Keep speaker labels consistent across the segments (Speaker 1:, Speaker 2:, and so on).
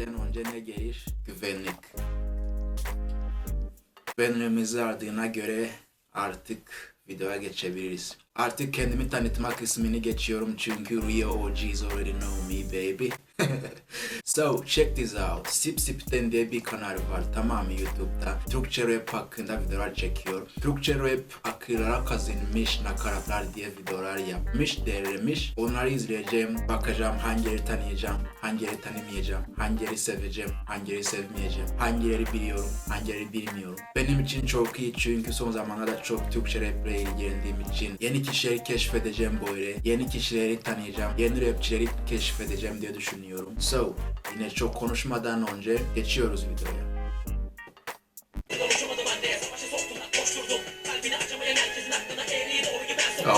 Speaker 1: Güvenlikten önce ne gelir? Güvenlik. Güvenliğimizi ardığına göre artık videoya geçebiliriz. Artık kendimi tanıtmak ismini geçiyorum çünkü Rio OGs already know me baby. so check this out. Sip Sip'ten diye bir kanal var tamam mı YouTube'da. Türkçe rap hakkında videolar çekiyor. Türkçe rap akıllara kazınmış nakaratlar diye videolar yapmış, derlemiş. Onları izleyeceğim, bakacağım hangileri tanıyacağım, hangileri tanımayacağım, hangileri seveceğim, hangileri sevmeyeceğim, hangileri biliyorum, hangileri bilmiyorum. Benim için çok iyi çünkü son zamanlarda çok Türkçe rap ile ilgilendiğim için yeni kişileri keşfedeceğim böyle. Yeni kişileri tanıyacağım, yeni rapçileri keşfedeceğim diye düşünüyorum. So, yine çok konuşmadan önce geçiyoruz videoya.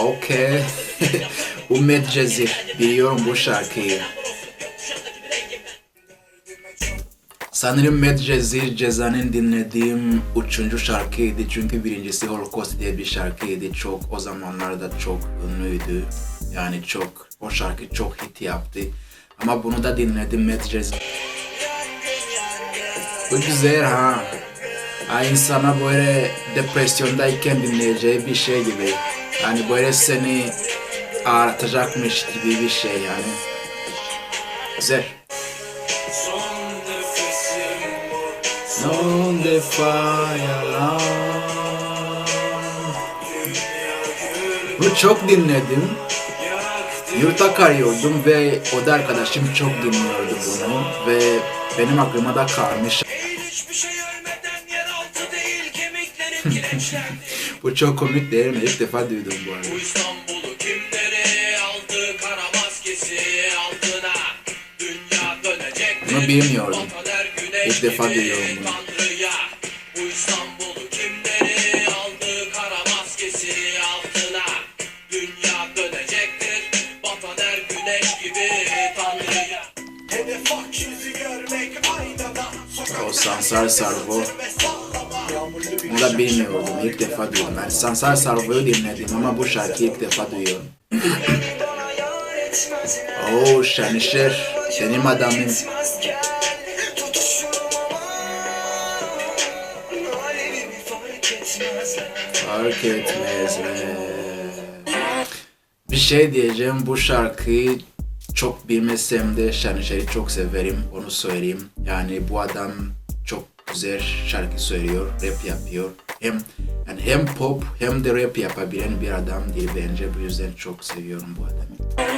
Speaker 1: Okay. bu Medcezir. Biliyorum bu şarkıyı. Sanırım Medcezir Ceza'nın dinlediğim üçüncü şarkıydı. Çünkü birincisi Holocaust diye bir şarkıydı. Çok o zamanlarda çok ünlüydü. Yani çok o şarkı çok hit yaptı. Ama bunu da dinledim Medcezir. Bu güzel ha. Ha insana böyle depresyondayken dinleyeceği bir şey gibi. Yani böyle seni ağrıtacakmış gibi bir şey yani. Güzel. Son defa yalan. Bu çok dinledim. Yurtta karıyordum ve o da arkadaşım çok dinliyordu bunu ve benim aklıma da kalmış.
Speaker 2: Şey.
Speaker 1: Bu çok komik değil mi? İlk defa duydum bu arada. Bunu bilmiyordum. İlk defa duyuyorum bunu. O Sansar Sarvo. Bunu da bilmiyordum. İlk defa duydum. Yani Sansar Sarvo'yu dinledim ama bu şarkıyı ilk defa duyuyorum. Oo Şanışer. Benim adamın. Fark etmez be. Bir şey diyeceğim bu şarkıyı çok bilmesem de Şanışer'i çok severim onu söyleyeyim. Yani bu adam çok güzel şarkı söylüyor, rap yapıyor. Hem yani hem pop hem de rap yapabilen bir adam değil bence bu yüzden çok seviyorum bu adamı.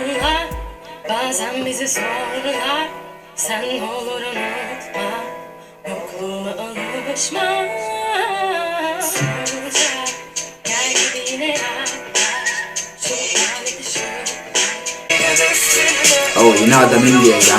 Speaker 3: Bazen bizi sordular Sen olur unutma Yokluğuma alışma
Speaker 2: ನಾವು ಇನ್ನಾದ ಮಂದಿಯಾಗ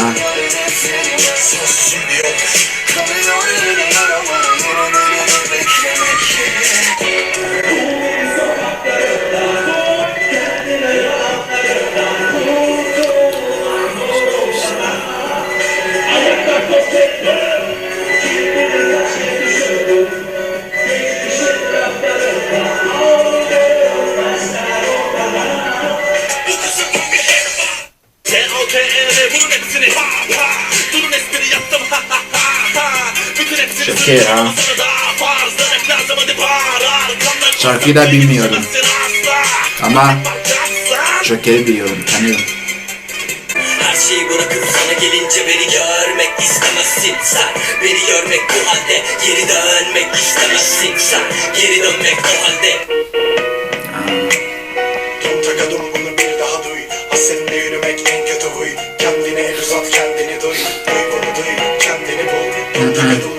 Speaker 2: hadi bağır Arkamdan
Speaker 1: Şarkıyı da bilmiyorum. Ama Joker'i biliyorum, tanıyorum.
Speaker 4: Her şeyi bırakıp sana gelince beni görmek istemezsin sen. Beni görmek bu halde geri dönmek istemezsin sen. Geri dönmek o halde.
Speaker 5: Dum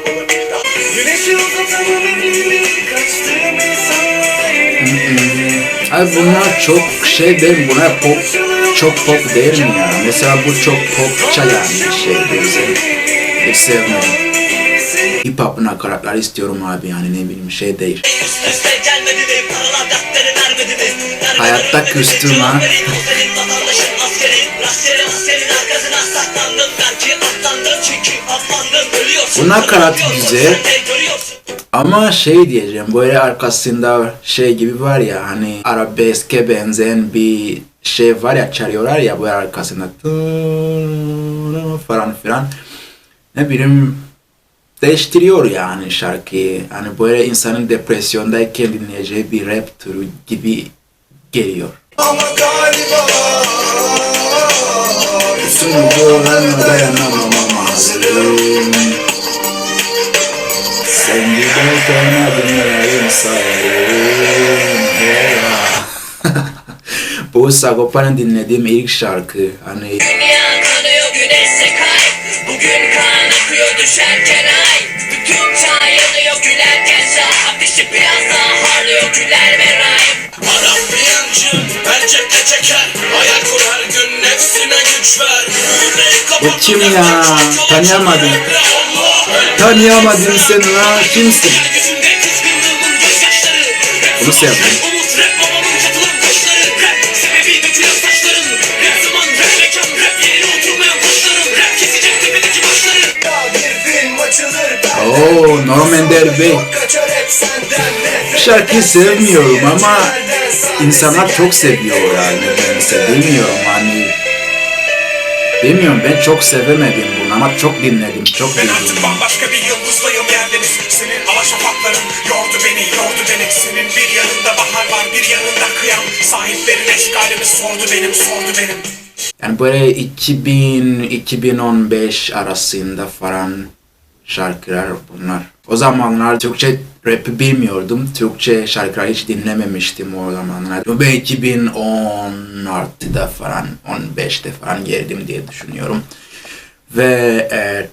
Speaker 1: Abi bunlar çok şey değil mi? Bunlar pop, çok pop değil ya? Mesela bu çok popça yani bir şey güzel. Hiç sevmedim. Hip hop nakaratları istiyorum abi yani ne bileyim şey değil. Hayatta küstüm ha. Bu nakarat güzel. Ama şey diyeceğim böyle arkasında şey gibi var ya hani arabeske benzeyen bir şey var ya çalıyorlar ya böyle arkasında falan filan. ne bileyim değiştiriyor yani şarkıyı. Hani böyle insanın depresyondayken dinleyeceği bir rap türü gibi geliyor.
Speaker 5: Ama galiba
Speaker 1: Bu Sagopa'nın dinlediğim ilk şarkı. Hani
Speaker 4: Dünya kanıyor güneşse kay Bugün kan akıyor düşerken ay Bütün çağ yanıyor gülerken şah Ateşi biraz daha harlıyor güler ve ray. Arap bir yancı Erkekle çeker. Hayal kur her gün nefsine güç ver.
Speaker 1: Bu kim ya? Tanıyamadım. Tanıyamadım seni lan kimsin? Bunu şey
Speaker 5: açılır
Speaker 1: Oo Norm Ender Bey. Şarkıyı sevmiyorum ama insanlar çok seviyor yani. Bilmiyorum hani bilmiyorum ben çok sevemedim bunu ama çok dinledim çok
Speaker 2: Ben artık
Speaker 1: dinledim.
Speaker 2: bambaşka bir yıldızdayım yerdeniz Senin alaşafakların yordu beni yordu beni Senin bir yanında bahar var bir yanında kıyam Sahiplerin eşkalimi sordu benim sordu benim
Speaker 1: Yani böyle 2000-2015 arasında falan şarkılar bunlar. O zamanlar Türkçe rap bilmiyordum. Türkçe şarkılar hiç dinlememiştim o zamanlar. Ben 2016'da falan, 15'te falan geldim diye düşünüyorum. Ve e,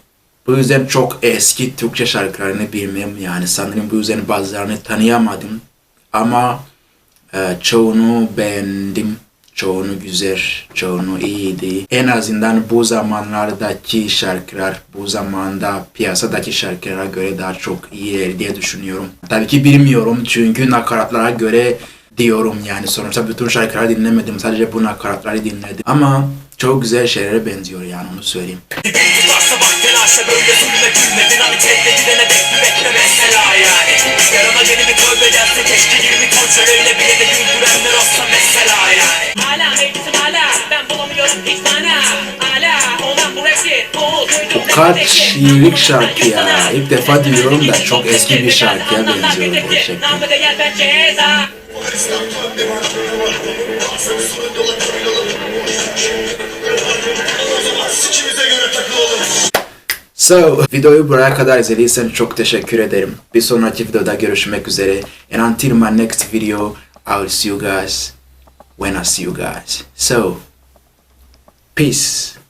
Speaker 1: bu yüzden çok eski Türkçe şarkılarını bilmem yani sanırım bu yüzden bazılarını tanıyamadım. Ama e, çoğunu beğendim. Çoğunu güzel, çoğunu iyiydi. En azından bu zamanlardaki şarkılar, bu zamanda piyasadaki şarkılara göre daha çok iyi diye düşünüyorum. Tabii ki bilmiyorum çünkü nakaratlara göre diyorum yani sonuçta bütün şarkıları dinlemedim. Sadece bu nakaratları dinledim. Ama çok güzel şeylere benziyor yani onu söyleyeyim.
Speaker 2: Bir gün tutarsa bak telaşa böyle zulme gülmedin tevle gidene bek bir bekle mesela yani Yarama yeni bir tövbe gelse keşke 20 ton şöyle bile de güldürenler olsa mesela yani
Speaker 6: Hala meclisim hala ben bulamıyorum hiç mana Hala olan bu rapçi o duydum
Speaker 1: Bu kaç yıllık şarkı ya. İlk defa diyorum da çok eski bir şarkıya benziyor gerçekten.
Speaker 6: Namı değer ben ceza
Speaker 1: So, videoyu buraya kadar izlediysen çok teşekkür ederim. Bir sonraki videoda görüşmek üzere. And until my next video, I will see you guys when I see you guys. So, peace.